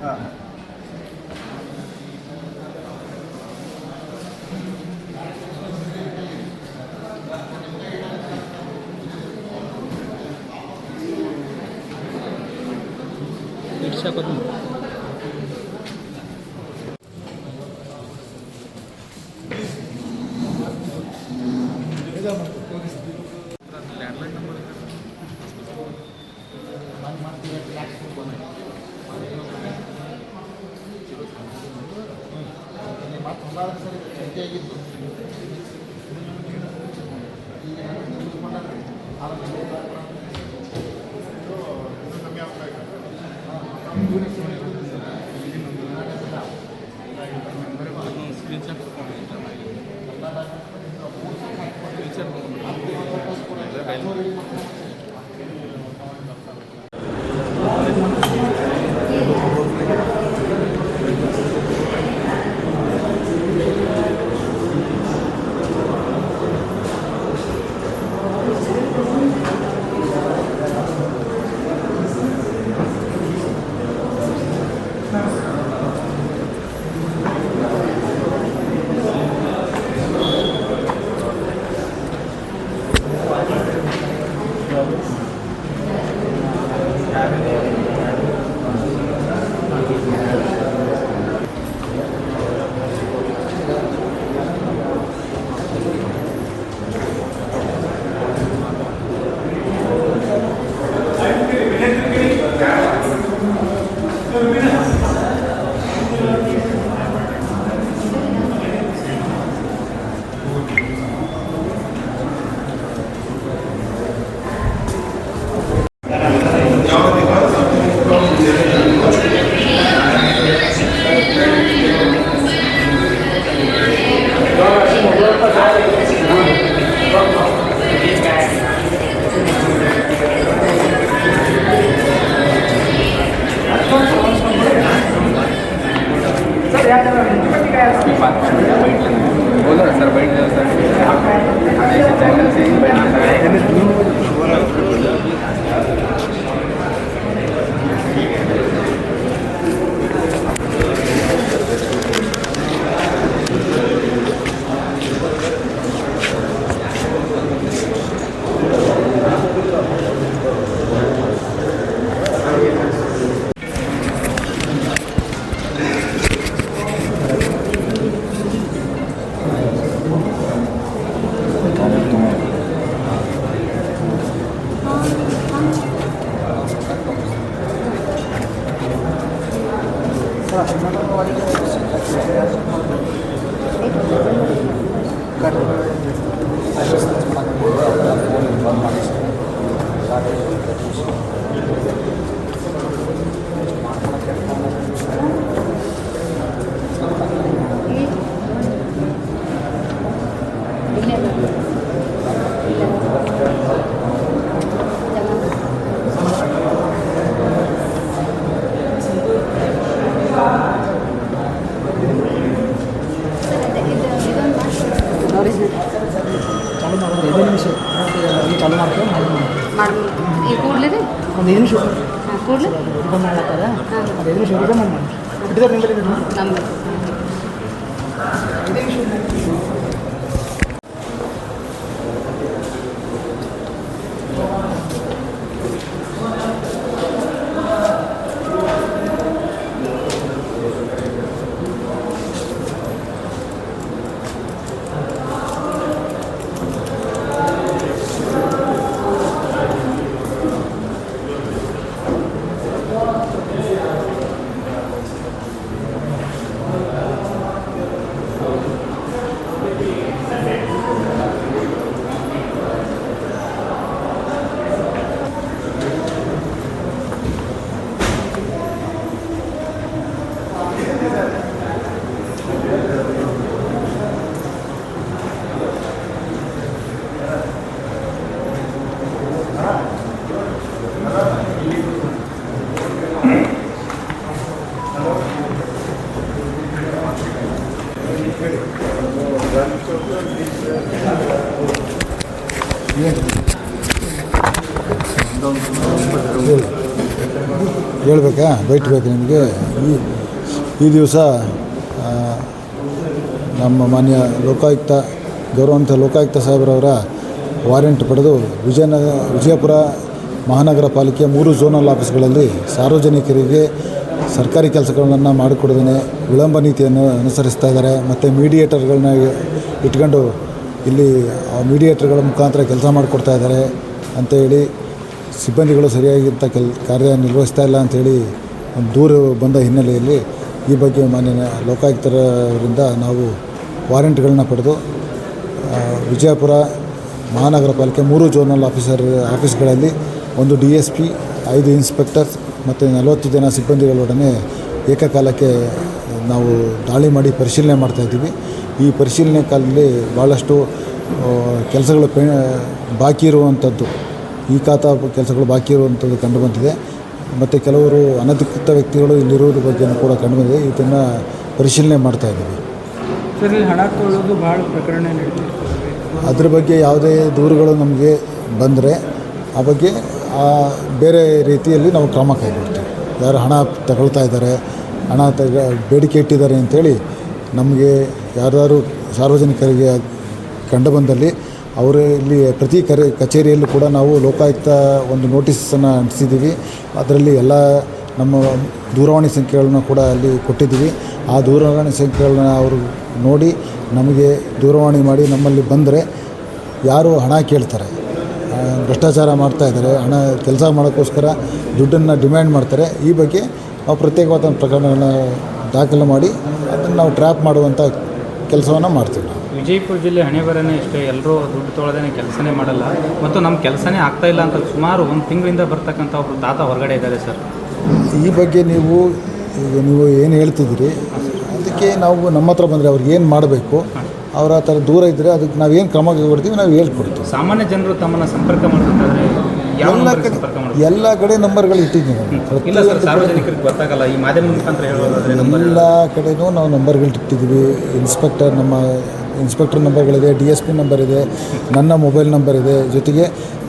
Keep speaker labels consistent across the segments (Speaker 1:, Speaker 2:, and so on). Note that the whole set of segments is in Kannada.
Speaker 1: 嗯。嗯嗯
Speaker 2: 嗯 ಹೊಂದಾಳ ಸರಿ ಸಂಖ್ಯೆ ಆಗಿತ್ತು
Speaker 1: ಸ್ಕ್ರೀನ್ Gracias.
Speaker 3: बोलो ना सर बैठ जाओ सर।
Speaker 4: ಒಂದು ಐದು ನಿಮಿಷ
Speaker 5: ಕೂಡಲೇ?
Speaker 4: ಅದೇನು ಮಾಡ್ಲತ್ತಾರ ಒಂದು ಐದು ನಿಮಿಷ ರಿಟರ್ನ್ ಮಾಡಿ ನಿಮ್ಮಲ್ಲಿ
Speaker 2: ಹೇಳ್ಬೇಕಾ? ಬೈಟ್ಬೇಕು ನಿಮಗೆ. ಈ ದಿವಸ ನಮ್ಮ ಮಾನ್ಯ ಲೋಕಾಯುಕ್ತ ಗೌರವಂತ ಲೋಕಾಯುಕ್ತ ಸಾಹೇಬ್ರವರ ವಾರೆಂಟ್ ಪಡೆದು ವಿಜಯನಗರ ವಿಜಯಪುರ ಮಹಾನಗರ ಪಾಲಿಕೆಯ ಮೂರು ಝೋನಲ್ ಆಫೀಸ್ಗಳಲ್ಲಿ ಸಾರ್ವಜನಿಕರಿಗೆ ಸರ್ಕಾರಿ ಕೆಲಸಗಳನ್ನು ಮಾಡಿಕೊಡದೇ ವಿಳಂಬ ನೀತಿಯನ್ನು ಅನುಸರಿಸ್ತಾ ಇದ್ದಾರೆ. ಮತ್ತು ಮೀಡಿಯೇಟರ್ಗಳನ್ನ ಇಟ್ಕೊಂಡು ಇಲ್ಲಿ ಆ ಮೀಡಿಯೇಟರ್ಗಳ ಮುಖಾಂತರ ಕೆಲಸ ಮಾಡಿಕೊಡ್ತಾ ಇದ್ದಾರೆ ಅಂತೇಳಿ ಸಿಬ್ಬಂದಿಗಳು ಸರಿಯಾಗಿಂಥ ಕೆಲ್, ಕಾರ್ಯ ನಿರ್ವಹಿಸ್ತಾ ಇಲ್ಲ ಅಂಥೇಳಿ ಒಂದು ದೂರು ಬಂದ ಹಿನ್ನೆಲೆಯಲ್ಲಿ ಈ ಬಗ್ಗೆ ಮಾನ್ಯ ಲೋಕಾಯುಕ್ತರಿಂದ ನಾವು ವಾರೆಂಟ್ಗಳನ್ನ ಪಡೆದು ವಿಜಯಪುರ ಮಹಾನಗರ ಪಾಲಿಕೆ ಮೂರು ಜೋನಲ್ ಆಫೀಸರ್, ಆಫೀಸ್ಗಳಲ್ಲಿ ಒಂದು ಡಿ ಎಸ್ ಪಿ, ಐದು ಇನ್ಸ್ಪೆಕ್ಟರ್ಸ್ ಮತ್ತು ನಲವತ್ತು ಜನ ಸಿಬ್ಬಂದಿಗಳೊಡನೆ ಏಕಕಾಲಕ್ಕೆ ನಾವು ದಾಳಿ ಮಾಡಿ ಪರಿಶೀಲನೆ ಮಾಡ್ತಾಯಿದ್ದೀವಿ ಈ ಪರಿಶೀಲನೆ ಕಾಲದಲ್ಲಿ ಭಾಳಷ್ಟು ಕೆಲಸಗಳು ಪೆ ಬಾಕಿ ಇರುವಂಥದ್ದು ಈ ಖಾತಾ ಕೆಲಸಗಳು ಬಾಕಿ ಇರುವಂಥದ್ದು ಕಂಡುಬಂದಿದೆ. ಮತ್ತು ಕೆಲವರು ಅನಧಿಕೃತ ವ್ಯಕ್ತಿಗಳು ಇಲ್ಲಿರುವುದ್ರ ಬಗ್ಗೆ ಕೂಡ ಕಂಡುಬಂದಿದೆ. ಇದನ್ನು ಪರಿಶೀಲನೆ ಮಾಡ್ತಾ ಇದ್ದೀವಿ.
Speaker 4: ಸರ್ ಇಲ್ಲಿ ಹಣ ತೊಗೊಳ್ಳೋದು ಭಾಳ ಪ್ರಕರಣ
Speaker 2: ಅದ್ರ ಬಗ್ಗೆ ಯಾವುದೇ ದೂರುಗಳು ನಮಗೆ ಬಂದರೆ ಆ ಬಗ್ಗೆ ಬೇರೆ ರೀತಿಯಲ್ಲಿ ನಾವು ಕ್ರಮ ಕೈಗೊಳ್ತೀವಿ. ಯಾರು ಹಣ ತಗೊಳ್ತಾ ಇದ್ದಾರೆ, ಹಣ ತೆಗ, ಬೇಡಿಕೆ ಇಟ್ಟಿದ್ದಾರೆ ಅಂಥೇಳಿ ನಮಗೆ ಯಾರ್ಯಾರು ಸಾರ್ವಜನಿಕರಿಗೆ ಕಂಡು ಬಂದಲ್ಲಿ ಅವರು ಇಲ್ಲಿ ಪ್ರತಿ ಕರೆ, ಕಚೇರಿಯಲ್ಲೂ ಕೂಡ ನಾವು ಲೋಕಾಯುಕ್ತ ಒಂದು ನೋಟಿಸನ್ನು ಅಂಟಿಸಿದ್ದೀವಿ. ಅದರಲ್ಲಿ ಎಲ್ಲ ನಮ್ಮ ದೂರವಾಣಿ ಸಂಖ್ಯೆಗಳನ್ನ ಕೂಡ ಅಲ್ಲಿ ಕೊಟ್ಟಿದ್ದೀವಿ. ಆ ದೂರವಾಣಿ ಸಂಖ್ಯೆಗಳನ್ನ ಅವರು ನೋಡಿ ನಮಗೆ ದೂರವಾಣಿ ಮಾಡಿ ನಮ್ಮಲ್ಲಿ ಬಂದರೆ ಯಾರು ಹಣ ಕೇಳ್ತಾರೆ. ಭ್ರಷ್ಟಾಚಾರ ಮಾಡ್ತಾ ಇದ್ದಾರೆ ಹಣ ಕೆಲಸ ಮಾಡೋಕ್ಕೋಸ್ಕರ ದುಡ್ಡನ್ನು ಡಿಮ್ಯಾಂಡ್ ಮಾಡ್ತಾರೆ. ಈ ಬಗ್ಗೆ ನಾವು ಪ್ರತ್ಯೇಕವಾದ ಪ್ರಕರಣಗಳನ್ನ ದಾಖಲು ಮಾಡಿ ಅದನ್ನು ನಾವು ಟ್ರ್ಯಾಪ್ ಮಾಡುವಂಥ ಕೆಲಸವನ್ನು ಮಾಡ್ತೀವಿ ನಾವು.
Speaker 6: ವಿಜಯಪುರ ಜಿಲ್ಲೆ ಹಣೆ ಬರನೇ ಇಷ್ಟೇ ಎಲ್ಲರೂ ದುಡ್ಡು ತೊಳೆದೇ ಕೆಲಸನೇ ಮಾಡಲ್ಲ. ಮತ್ತು ನಮ್ಮ ಕೆಲಸನೇ ಆಗ್ತಾ ಇಲ್ಲ ಅಂತ ಸುಮಾರು ಒಂದು ತಿಂಗಳಿಂದ ಬರ್ತಕ್ಕಂಥ ಒಬ್ಬರು ತಾತ ಹೊರಗಡೆ ಇದ್ದಾರೆ ಸರ್.
Speaker 2: ಈ ಬಗ್ಗೆ ನೀವು ಈಗ ನೀವು ಏನು ಹೇಳ್ತಿದ್ದೀರಿ? ಅದಕ್ಕೆ ನಾವು ನಮ್ಮ ಹತ್ರ ಬಂದರೆ ಅವ್ರಿಗೆ ಏನು ಮಾಡಬೇಕು? ಅವ್ರ ಆ ಥರ ದೂರ ಇದ್ದರೆ ಅದಕ್ಕೆ ನಾವು ಏನು ಕ್ರಮ ಕೈಗೊಳ್ತೀವಿ ನಾವು ಹೇಳ್ಕೊಡ್ತೀವಿ.
Speaker 6: ಸಾಮಾನ್ಯ ಜನರು ತಮ್ಮನ್ನು ಸಂಪರ್ಕ ಮಾಡಬೇಕಾದ್ರೆ
Speaker 2: ಎಲ್ಲ ಕಡೆ ಎಲ್ಲ ಕಡೆ ನಂಬರ್ಗಳು ಇಟ್ಟಿದ್ದೀವಿ
Speaker 6: ಇಲ್ಲ ಸರ್ ಸಾರ್ವಜನಿಕರಿಗೆ ಗೊತ್ತಾಗಲ್ಲ ಈ ಮಾಧ್ಯಮದ ಮುಖಾಂತರ ಹೇಳೋದಾದ್ರೆ ನಂಬರ್
Speaker 2: ಎಲ್ಲ ಕಡೆನೂ ನಾವು ನಂಬರ್ಗಳು ಇಟ್ಟಿದ್ದೀವಿ. ಇನ್ಸ್ಪೆಕ್ಟರ್ ನಮ್ಮ ಇನ್ಸ್ಪೆಕ್ಟರ್ ನಂಬರ್ಗಳಿದೆ ಡಿ ಎಸ್ ಪಿ ನಂಬರ್ ಇದೆ ನನ್ನ ಮೊಬೈಲ್ ನಂಬರ್ ಇದೆ ಜೊತೆಗೆ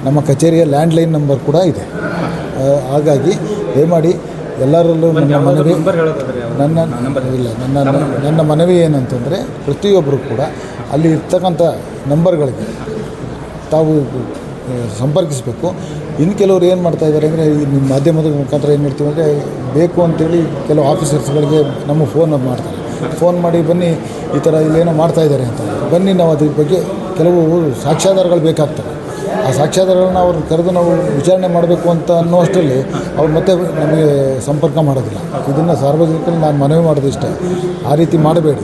Speaker 2: ನಮ್ಮ ಕಚೇರಿಯ ಲ್ಯಾಂಡ್ಲೈನ್ ನಂಬರ್ ಕೂಡ ಇದೆ. ಹಾಗಾಗಿ ದಯಮಾಡಿ ಎಲ್ಲರಲ್ಲೂ ನಮ್ಮ ಮನವಿ? ನನ್ನ
Speaker 6: ನಂಬರ್
Speaker 2: ಇಲ್ಲ ನನ್ನ ನನ್ನ ಮನವಿ ಏನಂತಂದರೆ ಪ್ರತಿಯೊಬ್ಬರು ಕೂಡ ಅಲ್ಲಿ ಇರ್ತಕ್ಕಂಥ ನಂಬರ್ಗಳಿಗೆ ತಾವು ಸಂಪರ್ಕಿಸಬೇಕು. ಇನ್ನು ಕೆಲವರು ಏನು ಮಾಡ್ತಾ ಇದ್ದಾರೆ ಅಂದರೆ ಈ ನಿಮ್ಮ ಮಾಧ್ಯಮದ ಮುಖಾಂತರ ಏನು ಮಾಡ್ತೀವಿ ಅಂದರೆ ಬೇಕು ಅಂತೇಳಿ ಕೆಲವು ಆಫೀಸರ್ಸ್ಗಳಿಗೆ ನಮ್ಮ ಫೋನ್ ಮಾಡ್ತಾರೆ. ಫೋನ್ ಮಾಡಿ ಬನ್ನಿ ಈ ಥರ ಇಲ್ಲೇನೋ ಮಾಡ್ತಾ ಇದ್ದಾರೆ ಅಂತ. ಬನ್ನಿ ನಾವು ಅದ್ರ ಬಗ್ಗೆ ಕೆಲವು ಸಾಕ್ಷ್ಯಾಧಾರಗಳು ಬೇಕಾಗ್ತವೆ. ಆ ಸಾಕ್ಷ್ಯಾಧಾರಗಳನ್ನ ಅವ್ರನ್ನ ಕರೆದು ನಾವು ವಿಚಾರಣೆ ಮಾಡಬೇಕು ಅಂತ ಅನ್ನೋ ಅಷ್ಟರಲ್ಲಿ ಅವ್ರು ಮತ್ತೆ ನಮಗೆ ಸಂಪರ್ಕ ಮಾಡೋದಿಲ್ಲ. ಇದನ್ನು ಸಾರ್ವಜನಿಕರಲ್ಲಿ ನಾನು ಮನವಿ ಮಾಡೋದು ಇಷ್ಟ. ಆ ರೀತಿ ಮಾಡಬೇಡಿ.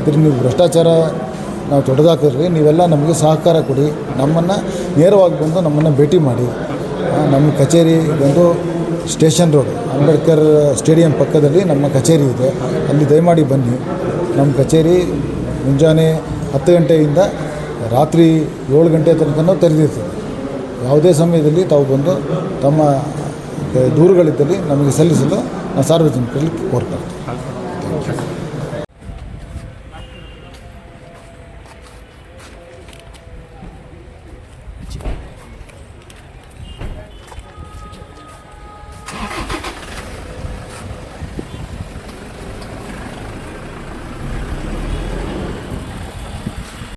Speaker 2: ಇದ್ರ ನೀವು ಭ್ರಷ್ಟಾಚಾರ ನಾವು ತೊಡೆದಾಕಿದ್ರಿ ನೀವೆಲ್ಲ ನಮಗೆ ಸಹಕಾರ ಕೊಡಿ. ನಮ್ಮನ್ನು ನೇರವಾಗಿ ಬಂದು ನಮ್ಮನ್ನು ಭೇಟಿ ಮಾಡಿ. ನಮ್ಮ ಕಚೇರಿ ಬಂದು ಸ್ಟೇಷನ್ ರೋಡ್, ಅಂಬೇಡ್ಕರ್ ಸ್ಟೇಡಿಯಂ ಪಕ್ಕದಲ್ಲಿ ನಮ್ಮ ಕಚೇರಿ ಇದೆ. ಅಲ್ಲಿ ದಯಮಾಡಿ ಬನ್ನಿ. ನಮ್ಮ ಕಚೇರಿ ಮುಂಜಾನೆ ಹತ್ತು ಗಂಟೆಯಿಂದ ರಾತ್ರಿ ಏಳು ಗಂಟೆ ತನಕನೂ ತೆರೆದಿರ್ತದೆ ಯಾವುದೇ ಸಮಯದಲ್ಲಿ ತಾವು ಬಂದು ತಮ್ಮ ದೂರುಗಳಿದ್ದಲ್ಲಿ ನಮಗೆ ಸಲ್ಲಿಸಲು ನಾನು ಸಾರ್ವಜನಿಕರಲ್ಲಿ ಕೋರ್ತಾರೆ